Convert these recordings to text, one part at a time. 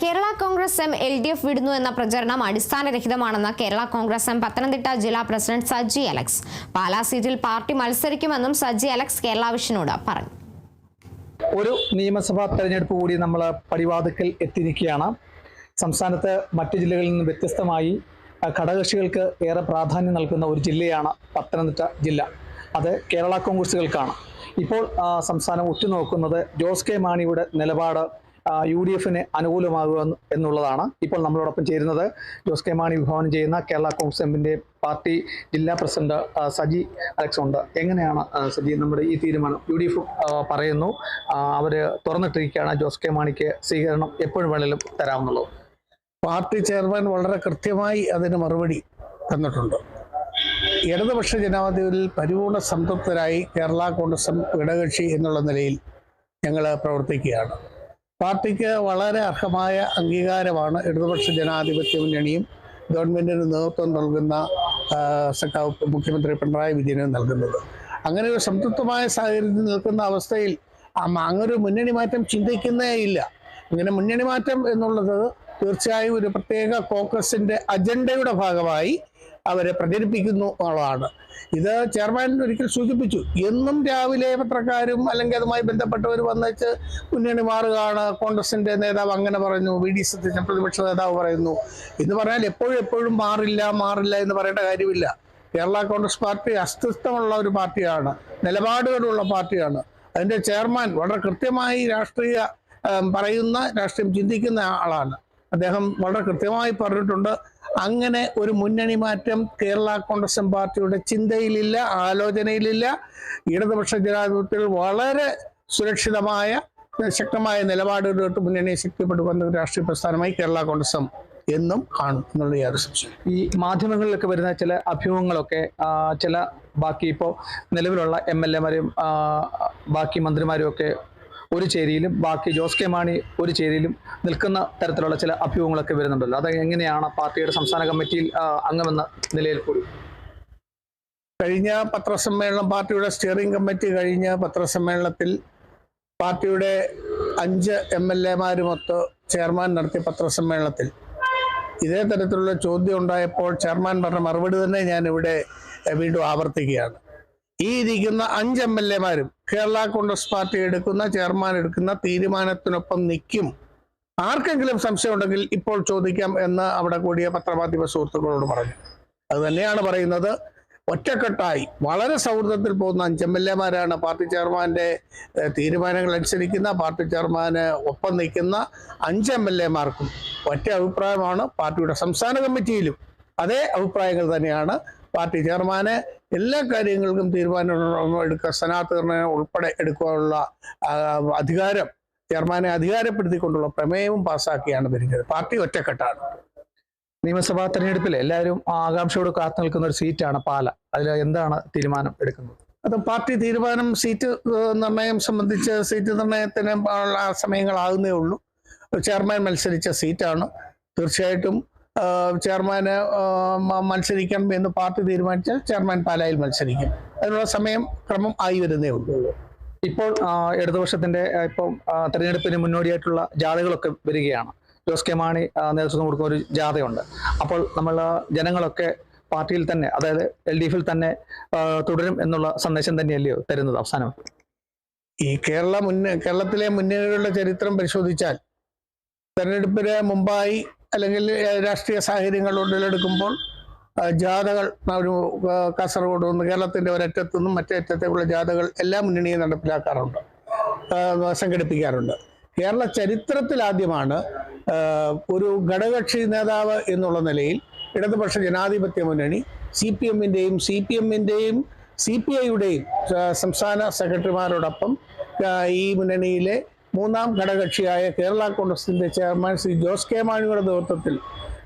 Kerala Congress M L D F വിടുന്നു എന്ന പ്രചരണം അടിസ്ഥാനരഹിതമാണെന്ന് കേരള കോൺഗ്രസ് എം പത്തനംതിട്ട ജില്ലാ പ്രസിഡന്റ് സജി അലക്സ്. പാലാ സീറ്റിൽ പാർട്ടി മത്സരിക്കുമെന്നും സജി അലക്സ് കേരള വിഷനോട് പറഞ്ഞു. ഒരു നിയമസഭാ തെരഞ്ഞെടുപ്പ് കൂടി നമ്മൾ പടിവാതിക്കൽ എത്തിയിരിക്കുകയാണ്. സംസ്ഥാനത്ത് മറ്റു ജില്ലകളിൽ നിന്ന് വ്യത്യസ്തമായി ഘടകക്ഷികൾക്ക് ഏറെ പ്രാധാന്യം നൽകുന്ന ഒരു ജില്ലയാണ് പത്തനംതിട്ട ജില്ല. അത് കേരള കോൺഗ്രസുകൾക്കാണ് ഇപ്പോൾ സംസ്ഥാനം ഉറ്റുനോക്കുന്നത് ജോസ് കെ മാണിയുടെ നിലപാട് യു ഡി എഫിന് അനുകൂലമാകുക എന്നുള്ളതാണ് ഇപ്പോൾ നമ്മളോടൊപ്പം ചേരുന്നത്. ജോസ് കെ മാണി വിഭാവനം ചെയ്യുന്ന കേരള കോൺഗ്രസ് എമ്മിന്റെ പാർട്ടി ജില്ലാ പ്രസിഡന്റ് സജി അലക്സ് ഉണ്ട് എങ്ങനെയാണ് സജി നമ്മുടെ ഈ തീരുമാനം? യു ഡി എഫ് പറയുന്നു. അവർ തുറന്നിട്ടിരിക്കുകയാണ്. ജോസ് കെ മാണിക്ക് സ്വീകരണം എപ്പോഴും വേണേലും തരാമെന്നുള്ളത്. പാർട്ടി ചെയർമാൻ വളരെ കൃത്യമായി അതിന് മറുപടി തന്നിട്ടുണ്ട്. ഇടതുപക്ഷ ജനാധിപത്യത്തിൽ പരിപൂർണ സംതൃപ്തരായി കേരള കോൺഗ്രസ് ഇടകക്ഷി എന്നുള്ള നിലയിൽ ഞങ്ങൾ പ്രവർത്തിക്കുകയാണ്. പാർട്ടിക്ക് വളരെ അർഹമായ അംഗീകാരമാണ് ഇടതുപക്ഷ ജനാധിപത്യ മുന്നണിയും ഗവൺമെന്റിന് നേതൃത്വം നൽകുന്ന സഖാവ് മുഖ്യമന്ത്രി പിണറായി വിജയനും നൽകുന്നത്. അങ്ങനെ ഒരു സംതൃപ്തമായ സാഹചര്യത്തിൽ നിൽക്കുന്ന അവസ്ഥയിൽ അമ്മ അങ്ങനൊരു മുന്നണി മാറ്റം ചിന്തിക്കുന്നേ ഇല്ല. ഇങ്ങനെ മുന്നണി മാറ്റം എന്നുള്ളത് തീർച്ചയായും ഒരു പ്രത്യേക കോൺഗ്രസിന്റെ അജണ്ടയുടെ ഭാഗമായി അവരെ പ്രചരിപ്പിക്കുന്നു എന്നുള്ളതാണ്. ഇത് ചെയർമാൻ ഒരിക്കൽ സൂചിപ്പിച്ചു എന്നും രാവിലെ പത്രക്കാരും അല്ലെങ്കിൽ അതുമായി ബന്ധപ്പെട്ടവർ വന്നേച്ച് മുന്നണി മാറുകയാണ്. കോൺഗ്രസിന്റെ നേതാവ് അങ്ങനെ പറഞ്ഞു വി ഡി സതീശൻ പ്രതിപക്ഷ നേതാവ് പറയുന്നു. എന്ന് പറഞ്ഞാൽ എപ്പോഴും എപ്പോഴും മാറില്ല മാറില്ല എന്ന് പറയേണ്ട കാര്യമില്ല. കേരള കോൺഗ്രസ് പാർട്ടി അസ്തിത്വമുള്ള ഒരു പാർട്ടിയാണ് നിലപാടുകളുള്ള പാർട്ടിയാണ്. അതിന്റെ ചെയർമാൻ വളരെ കൃത്യമായി രാഷ്ട്രീയ പറയുന്ന രാഷ്ട്രീയം ചിന്തിക്കുന്ന ആളാണ്. അദ്ദേഹം വളരെ കൃത്യമായി പറഞ്ഞിട്ടുണ്ട്. അങ്ങനെ ഒരു മുന്നണി മാറ്റം കേരള കോൺഗ്രസ് പാർട്ടിയുടെ ചിന്തയിലില്ല ആലോചനയിലില്ല. ഇടതുപക്ഷ ജനാധിപത്യത്തിൽ വളരെ സുരക്ഷിതമായ ശക്തമായ നിലപാടുകളിലോട്ട് മുന്നണിയെ ശക്തിപ്പെടുത്തുന്ന ഒരു രാഷ്ട്രീയ പ്രസ്ഥാനമായി കേരള കോൺഗ്രസ് എന്നും കാണും എന്നുള്ള യാതൊരു സംശയം ഈ മാധ്യമങ്ങളിലൊക്കെ വരുന്ന ചില അഭ്യൂഹങ്ങളൊക്കെ ചില ബാക്കി ഇപ്പോൾ നിലവിലുള്ള എം എൽ എമാരും ബാക്കി മന്ത്രിമാരും ഒക്കെ ഒരു ചേരിയിലും ബാക്കി ജോസ് കെ മാണി ഒരു ചേരിയിലും നിൽക്കുന്ന തരത്തിലുള്ള ചില അഭ്യൂഹങ്ങളൊക്കെ വരുന്നുണ്ടല്ലോ. അത് എങ്ങനെയാണ് പാർട്ടിയുടെ സംസ്ഥാന കമ്മിറ്റിയിൽ അംഗമെന്ന നിലയിൽ കൂടി? കഴിഞ്ഞ പത്രസമ്മേളനം പാർട്ടിയുടെ സ്റ്റിയറിംഗ് കമ്മിറ്റി കഴിഞ്ഞ പത്രസമ്മേളനത്തിൽ പാർട്ടിയുടെ അഞ്ച് എം എൽ എമാരുമൊത്ത് ചെയർമാൻ നടത്തിയ പത്രസമ്മേളനത്തിൽ ഇതേ തരത്തിലുള്ള ചോദ്യം ഉണ്ടായപ്പോൾ ചെയർമാൻ പറഞ്ഞ മറുപടി തന്നെ ഞാൻ ഇവിടെ വീണ്ടും ആവർത്തിക്കുകയാണ്. ഈ ഇരിക്കുന്ന അഞ്ച് എം എൽ എമാരും കേരള കോൺഗ്രസ് പാർട്ടി എടുക്കുന്ന ചെയർമാൻ എടുക്കുന്ന തീരുമാനത്തിനൊപ്പം നിൽക്കും ആർക്കെങ്കിലും സംശയം ഉണ്ടെങ്കിൽ ഇപ്പോൾ ചോദിക്കാം എന്ന് അവിടെ കൂടിയ പത്രമാധ്യമ സുഹൃത്തുക്കളോട് പറഞ്ഞു. അത് തന്നെയാണ് പറയുന്നത്. ഒറ്റക്കെട്ടായി വളരെ സൗഹൃദത്തിൽ പോകുന്ന അഞ്ച് എം എൽ എമാരാണ് പാർട്ടി ചെയർമാന്റെ ഏഹ്, തീരുമാനങ്ങൾ അനുസരിക്കുന്ന പാർട്ടി ചെയർമാന് ഒപ്പം നിൽക്കുന്ന അഞ്ച് എം എൽ എമാർക്കും ഒറ്റ അഭിപ്രായമാണ് പാർട്ടിയുടെ സംസ്ഥാന കമ്മിറ്റിയിലും. അതേ അഭിപ്രായങ്ങൾ തന്നെയാണ് പാർട്ടി ചെയർമാന് എല്ലാ കാര്യങ്ങൾക്കും തീരുമാനം എടുക്കുക സ്ഥാനാർത്ഥികളെ ഉൾപ്പെടെ എടുക്കാനുള്ള അധികാരം ചെയർമാനെ അധികാരപ്പെടുത്തിക്കൊണ്ടുള്ള പ്രമേയവും പാസ്സാക്കിയാണ് വരുന്നത് പാർട്ടി ഒറ്റക്കെട്ടാണ്. നിയമസഭാ തെരഞ്ഞെടുപ്പിൽ എല്ലാവരും ആകാംക്ഷയോട് കാത്തു നിൽക്കുന്ന ഒരു സീറ്റാണ് പാല. അതിൽ എന്താണ് തീരുമാനം എടുക്കുന്നത്? അത് പാർട്ടി തീരുമാനം സീറ്റ് നിർണയം സംബന്ധിച്ച് സീറ്റ് നിർണയത്തിന് സമയങ്ങളാകുന്നേ ഉള്ളൂ. ചെയർമാൻ മത്സരിച്ച സീറ്റാണ്. തീർച്ചയായിട്ടും ചെയർമാന് മത്സരിക്കണം എന്ന് പാർട്ടി തീരുമാനിച്ചാൽ ചെയർമാൻ പാലായിൽ മത്സരിക്കും. അതിനുള്ള സമയം ക്രമം ആയി വരുന്നേ ഉള്ളൂ. ഇപ്പോൾ ഇടതുപക്ഷത്തിന്റെ ഇപ്പം തെരഞ്ഞെടുപ്പിന് മുന്നോടിയായിട്ടുള്ള ജാഥകളൊക്കെ വരികയാണ്. ജോസ് കെ മാണി നേതൃത്വം കൊടുക്കുന്ന ഒരു ജാഥയുണ്ട്. അപ്പോൾ നമ്മൾ ജനങ്ങളൊക്കെ പാർട്ടിയിൽ തന്നെ അതായത് എൽ ഡി എഫിൽ തന്നെ തുടരും എന്നുള്ള സന്ദേശം തന്നെയല്ലയോ തരുന്നത് അവസാനം? ഈ കേരള മുന്നേ കേരളത്തിലെ മുന്നണികളുടെ ചരിത്രം പരിശോധിച്ചാൽ തെരഞ്ഞെടുപ്പിന് മുമ്പായി അല്ലെങ്കിൽ രാഷ്ട്രീയ സാഹചര്യങ്ങൾ ഉള്ളിലെടുക്കുമ്പോൾ ജാഥകൾ ഒരു കാസർഗോഡ് നിന്ന് കേരളത്തിന്റെ ഒരറ്റത്തു നിന്നും മറ്റേ അറ്റത്തേക്കുള്ള ജാഥകൾ എല്ലാ മുന്നണിയും നടപ്പിലാക്കാറുണ്ട് സംഘടിപ്പിക്കാറുണ്ട്. കേരള ചരിത്രത്തിൽ ആദ്യമാണ് ഒരു ഘടകക്ഷി നേതാവ് എന്നുള്ള നിലയിൽ ഇടതുപക്ഷ ജനാധിപത്യ മുന്നണി സി പി എമ്മിന്റെയും സി പി എമ്മിന്റെയും സി പി ഐയുടെയും സംസ്ഥാന സെക്രട്ടറിമാരോടൊപ്പം ഈ മുന്നണിയിലെ മൂന്നാം ഘടകക്ഷിയായ കേരള കോൺഗ്രസിന്റെ ചെയർമാൻ ശ്രീ ജോസ് കെ മാണിയുടെ നേതൃത്വത്തിൽ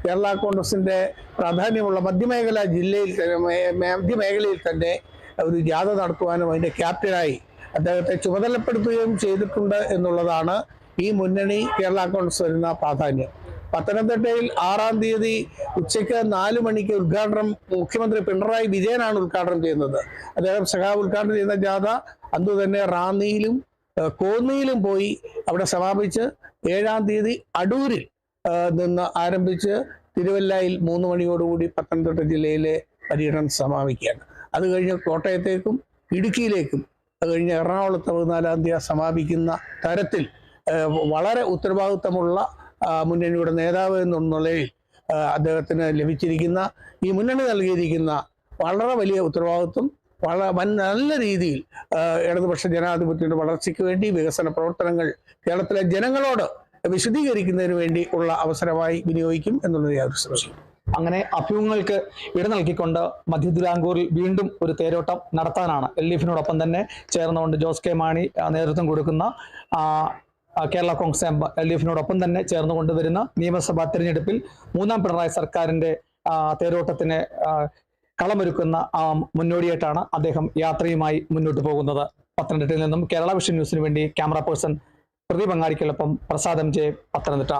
കേരള കോൺഗ്രസിന്റെ പ്രാധാന്യമുള്ള മധ്യമേഖല ജില്ലയിൽ മധ്യമേഖലയിൽ തന്നെ ഒരു ജാഥ നടത്തുവാനും അതിന്റെ ക്യാപ്റ്റനായി അദ്ദേഹത്തെ ചുമതലപ്പെടുത്തുകയും ചെയ്തിട്ടുണ്ട് എന്നുള്ളതാണ് ഈ മുന്നണി കേരള കോൺഗ്രസ് വരുന്ന പ്രാധാന്യം. പത്തനംതിട്ടയിൽ ആറാം തീയതി ഉച്ചയ്ക്ക് നാല് മണിക്ക് ഉദ്ഘാടനം മുഖ്യമന്ത്രി പിണറായി വിജയനാണ് ഉദ്ഘാടനം ചെയ്യുന്നത്. അദ്ദേഹം സഖാവ് ഉദ്ഘാടനം ചെയ്യുന്ന ജാഥ അന്ന് തന്നെ റാന്നിയിലും കോന്നിയിലും പോയി അവിടെ സമാപിച്ച് ഏഴാം തീയതി അടൂരിൽ നിന്ന് ആരംഭിച്ച് തിരുവല്ലയിൽ മൂന്ന് മണിയോടുകൂടി പത്തനംതിട്ട ജില്ലയിലെ പര്യടനം സമാപിക്കുകയാണ്. അത് കഴിഞ്ഞ് കോട്ടയത്തേക്കും ഇടുക്കിയിലേക്കും അത് കഴിഞ്ഞ് എറണാകുളത്ത് പതിനാലാം തീയതി സമാപിക്കുന്ന തരത്തിൽ വളരെ ഉത്തരവാദിത്തമുള്ള മുന്നണിയുടെ നേതാവ് എന്നുള്ള നിലയിൽ അദ്ദേഹത്തിന് ലഭിച്ചിരിക്കുന്ന ഈ മുന്നണി നൽകിയിരിക്കുന്ന വളരെ വലിയ ഉത്തരവാദിത്വം വളരെ വൻ നല്ല രീതിയിൽ ഇടതുപക്ഷ ജനാധിപത്യത്തിന്റെ വളർച്ചയ്ക്ക് വേണ്ടി വികസന പ്രവർത്തനങ്ങൾ കേരളത്തിലെ ജനങ്ങളോട് വിശദീകരിക്കുന്നതിന് വേണ്ടി ഉള്ള അവസരമായി വിനിയോഗിക്കും എന്നുള്ളത് യാതൊരു അങ്ങനെ അഭ്യൂഹങ്ങൾക്ക് ഇട നൽകിക്കൊണ്ട് മധ്യ തിരുവിതാംകൂറിൽ വീണ്ടും ഒരു തേരോട്ടം നടത്താനാണ് എൽ ഡി എഫിനോടൊപ്പം തന്നെ ചേർന്നുകൊണ്ട് ജോസ് കെ മാണി നേതൃത്വം കൊടുക്കുന്ന കേരള കോൺഗ്രസ് എൽ ഡി എഫിനോടൊപ്പം തന്നെ ചേർന്ന് കൊണ്ടുവരുന്ന നിയമസഭാ തെരഞ്ഞെടുപ്പിൽ മൂന്നാം പിണറായി സർക്കാരിന്റെ തേരോട്ടത്തിന് കളമൊരുക്കുന്ന ആ, മുന്നോടിയായിട്ടാണ് അദ്ദേഹം യാത്രയുമായി മുന്നോട്ട് പോകുന്നത്. പത്തനംതിട്ടയിൽ നിന്നും കേരള വിഷൻ ന്യൂസിന് വേണ്ടി ക്യാമറ പേഴ്സൺ പ്രദീപ് അങ്ങാടിക്കലൊപ്പം പ്രസാദം ജെ പത്തനംതിട്ട.